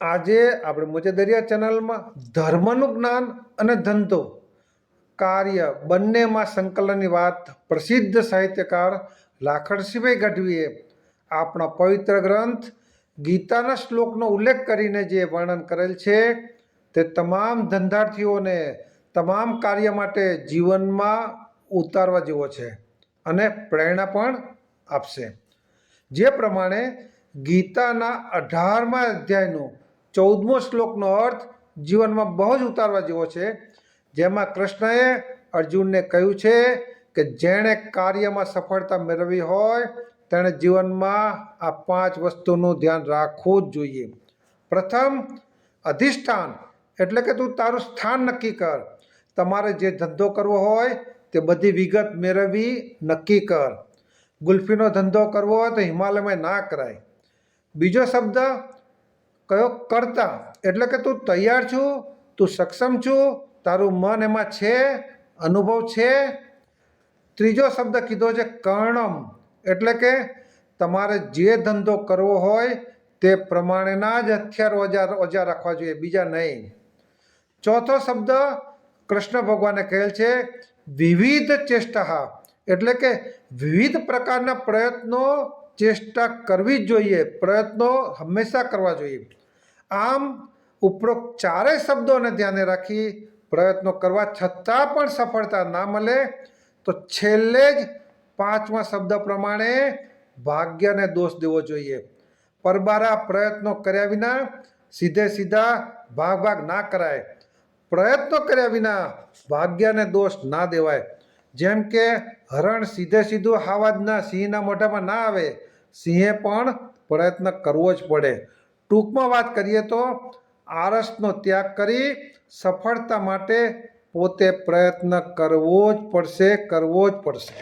આજે આપણે મોજેદરિયા ચેનલમાં ધર્મનું જ્ઞાન અને ધંધો કાર્ય બંનેમાં સંકલનની વાત પ્રસિદ્ધ સાહિત્યકાર લાખણસિંહભાઈ ગઢવીએ આપણા પવિત્ર ગ્રંથ ગીતાના શ્લોકનો ઉલ્લેખ કરીને જે વર્ણન કરેલ છે તે તમામ ધંધાર્થીઓને તમામ કાર્ય માટે જીવનમાં ઉતારવા જેવો છે અને પ્રેરણા પણ આપશે. જે પ્રમાણે ગીતાના અઢારમા અધ્યાયનો ચૌદમો શ્લોકનો અર્થ જીવનમાં બહુ જ ઉતારવા જેવો છે. જેમાં કૃષ્ણએ અર્જુનને કહ્યું છે કે જેણે કાર્યમાં સફળતા મેળવી હોય, તેણે જીવનમાં આ પાંચ વસ્તુનું ધ્યાન રાખવું જ જોઈએ. પ્રથમ, અધિષ્ઠાન. એટલે કે તું તારું સ્થાન નક્કી કર. તમારે જે ધંધો કરવો હોય, તે બધી વિગત મેળવવી નક્કી કર. ગુલ્ફીનો ધંધો કરવો હોય તો હિમાલયમાં ના કરાય. બીજો શબ્દ કયો કરતા? એટલે કે તું તૈયાર છું, તું સક્ષમ છું, તારું મન એમાં છે, અનુભવ છે? ત્રીજો શબ્દ કીધો છે કર્ણમ. એટલે કે તમારે જે ધંધો કરવો હોય તે પ્રમાણેના જ હથિયાર ઓજા ઓજા રાખવા જોઈએ, બીજા નહીં. ચોથો શબ્દ કૃષ્ણ ભગવાને કહેલ છે વિવિધ ચેષ્ટા એટલે કે વિવિધ પ્રકારના પ્રયત્નો ચેષ્ટા કરવી જ જોઈએ, પ્રયત્નો હંમેશા કરવા જોઈએ. આમ, ઉપરોક્ત ચારેય શબ્દોને ધ્યાને રાખી પ્રયત્નો કરવા છતાં પણ સફળતા ના મળે, તો છેલ્લે જ પાંચમા શબ્દ પ્રમાણે ભાગ્યને દોષ દેવો જોઈએ. પરબારા પ્રયત્નો કર્યા વિના સીધે સીધા ભાગ ભાગ ના કરાય. પ્રયત્નો કર્યા વિના ભાગ્યને દોષ ના દેવાય. જેમ કે હરણ સીધે સીધું હાવાજના સિંહના મોઢામાં ના આવે, સિંહે પણ પ્રયત્ન કરવો જ પડે. ટૂંકમાં વાત કરીએ તો આરસનો ત્યાગ કરી સફળતા માટે પોતે પ્રયત્ન કરવો જ પડશે, કરવો જ પડશે.